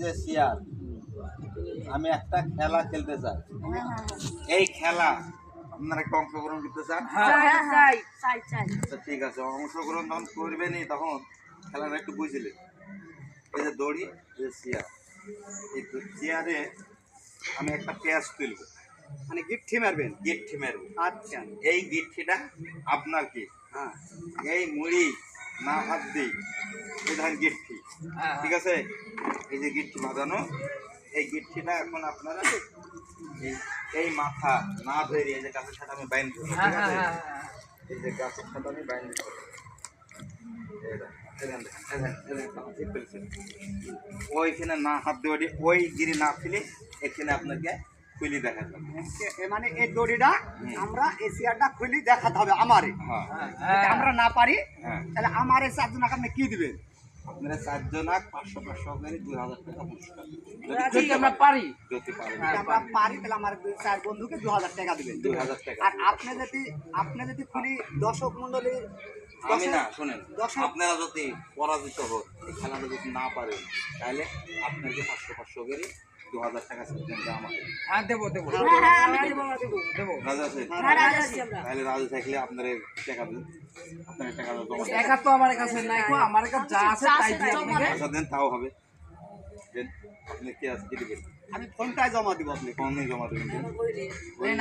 যে চেয়ার আমি একটা খেলা খেলতে চাই। এই খেলা আপনারা একটা অংশগ্রহণ করতে চান? হ্যাঁ। চাই চাই চাই আচ্ছা ঠিক আছে। অংশগ্রহণ যখন করবেনই তখন খেলাটা একটু বুঝলে এই যে দড়ি যে চেয়ার এই চেয়ারে আমি একটা ক্যাচ তুলবো। মানে গিফট মারবেন? গিফট মারবো। আচ্ছা। এই গিফটটা আপনার কি? হ্যাঁ। এই মুড়ি না হাত দিই এই ধরেন গিট্টি ঠিক আছে? এই যে গিট্টি বাঁধানো এই গিট্টিটা এখন আপনারা এই মাথা না ধরে এই যে গাছের সাথে আমি বাইন করি ঠিক আছে? এই যে গাছের সাথে আমি বাইন। ওইখানে না হাত দিয়ে ওই- গিরি না ফেলে এখানে আপনাকে খুলি দেখা যাবে এ- এ মানে এই দড়িটা। আমরা এশিয়াটা খুলি দেখাতে হবে আমারে। হ্যাঁ। আমরা না পারি হ্যাঁ। তাহলে আমার চারজন আপনি কি দিবেন? আপনারা চারজন আর পাঁচশো পাঁচশো করে দুই হাজার টাকা পুরস্কার। যদি আমরা পারি। যদি পারেন আমরা পারি তাহলে আমার চার বন্ধুকে দু হাজার টাকা দিবেন। দুই হাজার টাকা আর আপনি যদি আপনি যদি খুলি দর্শক মন্ডলী আমি না শোনেন দর্শক- আপনারা যদি পরাজিত হন এই খেলাটা যদি না পারেন তাহলে আপনাকে পাঁচশো পাঁচশো করে দু হাজার টাকা সেখানে আমাকে। হ্যাঁ দেবো দেবো। আমি দেবো দেবো দেবো। রাজা আছে? রাজি আছি আমরা। তাহলে রাজু থাকলে আপনার টাকা দেন। আপনার টাকা জমা দেন। তো আমার কাছে নাই আমার কাছে যা আছে তাই দিয়ে আপনাকে আচ্ছা দেন তাও হবে। দেন আপনি কে আছে কি দিবেন আমি ফোনটায় জমা দিব আপনি ফোনে জমা দেবেন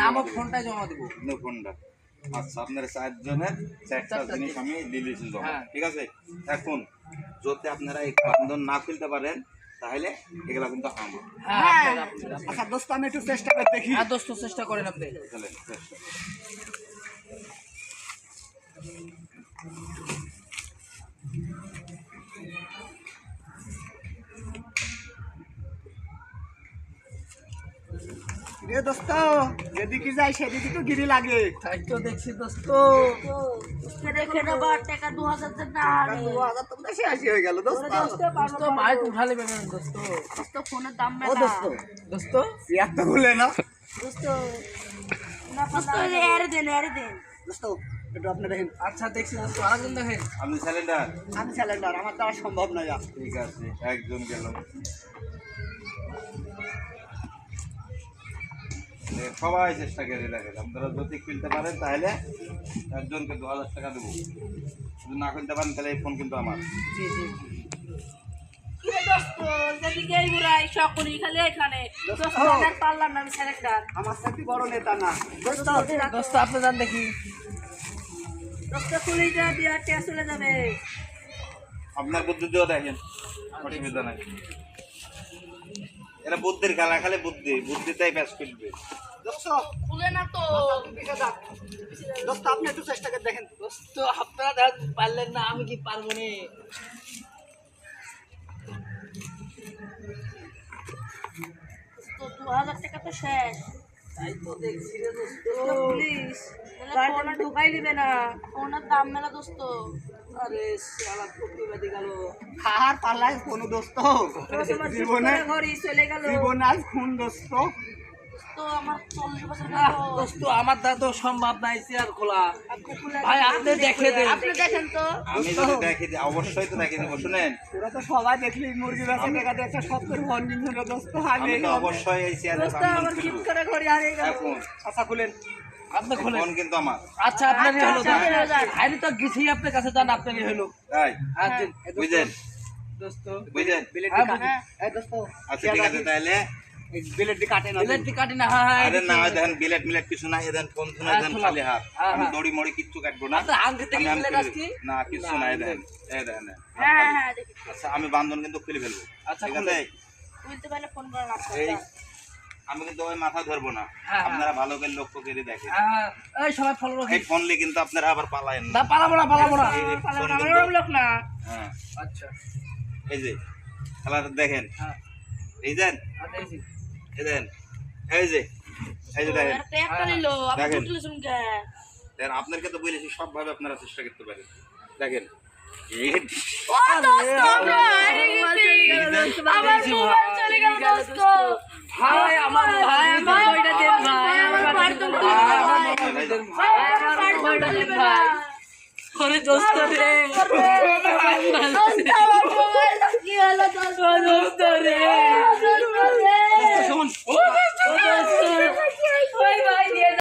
আমার ফোনটাই জমা দেবো। আপনার ফোনটা। আচ্ছা আপনার চারজনের চারটা জিনিস। আমি লিলিছি জমা। হ্যাঁ। ঠিক আছে? এখন যদি আপনারা এই বান্ধন না খুলতে পারেন তাহলে এগুলো কিন্তু আমার হ্যাঁ আপনার, আপনার। আচ্ছা দোস্ত আমি একটু চেষ্টা করে দেখি। হ্যাঁ দোস্ত চেষ্টা করেন আপনি। রে দোস্ত যেদিকে যাই সেদিকে তো গিরি লাগে। তাই তো দেখছি দোস্ত। তো দেখে টাকা দু হাজার না দু হাজার তো বেশি আসি হয়ে গেল দোস্ত। দোস্ত দোস্ত বাইক উঠালে পেবেন দোস্ত। দোস্ত ফোনের দাম ও দোস্ত দোস্ত। চেয়ার তো খুলে না। দোস্ত দোস্ত এর দেন এর দেন। দোস্ত একটু আপনি দেখেন। আচ্ছা দেখছি দোস্ত আরেকজন দেখেন। আপনি সিলিন্ডার আমি সিলিন্ডার আমার দ্বারা সম্ভব নয়। ঠিক আছে একজন গেল। সবাই চেষ্টা করে দেখেন আপনারা যদি কিনতে পারেন তাহলে একজনকে দু হাজার টাকা দেবো। যদি না কিনতে পারেন তাহলে এই ফোন কিন্তু আমার। জি জি কিরে দোস্ত যেদিকে এই ঘুরাই সকলই খালি এখানে। দোস্ত আর পারলাম না আমি সিলেক্টার আমার সাথে বড় নেতা না। দোস্ত দোস্ত আপনি যান দেখি। দোস্ত খুলি যা দিয়া টেস্ট চলে যাবে? আপনার বুদ্ধি দিয়েও দেখেন অসুবিধা নাই। এরা বুদ্ধির খেলা খালি বুদ্ধি। বুদ্ধিটাই ব্যাস ফেলবে দোস্ত খুলে না তো। দোস্ত আপনি একটু চেষ্টা করে দেখেন। দোস্ত আপনারা দেখ পারলেন না আমি কি পারব না? দু হাজার টাকা তো শেষ। তাই তো দেখছি রে দোস্ত। প্লিজ ফোন ঢুকাই দিবে না। ফোনের দাম মেলা দোস্ত। আরে শালা প্রতিবাদী গেল। আর পাল্লায় কোনো দোস্ত। দোস্ত জীবনে জীবনে চলে গেল। জীবনে খুন দোস্ত। দোস্ত আমার তো সম্ভব নাই চেয়ার খোলা। ভাই আপনি দেখে দেন। আপনি দেখেন তো। আমি যদি দেখি যে অবশ্যই তো দেখে দেবো শুনেন। ওরা তো সবাই দেখলি মুরগি বেচা দেখা যায় একটা সত্তর ফোন কিনছে দোস্ত আমি অবশ্যই এই চেয়ারে দোস্ত আমার ঠিক করে ঘড়ি হারিয়ে গেল আচ্ছা খুলেন। আপনি খোলেন। ফোন কিন্তু আমার। আচ্ছা আপনারই হলো আচ্ছা, আচ্ছা, আচ্ছা। তো গেছি আপনার কাছে যান আপনারই হলো। তাই বুঝলেন? দোস্ত বুঝলেন? বিলেট হ্যাঁ, কাটে। হ্যাঁ। এই দোস্ত আচ্ছা ঠিক আছে তাহলে বিলেট দি কাটে না বিলেট কাটি না হ্যাঁ হ্যাঁ আরে না দেখেন বিলেট মিলেট কিছু না এদেন ফোন ফোন হ্যাঁ, খালি হাত। আমি। দড়ি মড়ি কিচ্ছু কাটবো না। আপনার থেকে আমি আমি বিলেট খুলে না কিছু না, না এই এদেন হ্যাঁ হ্যাঁ আচ্ছা আমি বান্ধন কিন্তু খুলে ফেলব। আচ্ছা, ঠিক আছে? বুঝতে পারলে ফোন করে না আমি কিন্তু ওই মাথা ধরবো না। আপনারা ভালো করে লক্ষ্য করে দেখেন। এই সবাই ফলো রাখি এই ফোনলে কিন্তু আপনারা আবার পালায়েন না। না পালাবো না পালাবো না। এই যে পালাবো না, কিন্তু- লোক না। হ্যাঁ। আচ্ছা। এই যে খেলাটা দেখেন। হ্যাঁ। এই দেন আচ্ছা এই যে। দেন এই যে এই যে দেখেন। দেখেন। দেখেন আপনাকে তো বলেছি সবভাবে আপনারা চেষ্টা করতে পারেন। দেখেন। ভাই আমার ভাই আমার বইটা দেন ভাই আমার বাড়ি ভাই, আমার দেন ভাই, ভাই। আমার বাড়ি তো বইটা খুলে দেন গেল। ভাই। করে দোস্ত রে দোস্ত, আমার মোবাইলটা কি হলো? দোস্ত? রে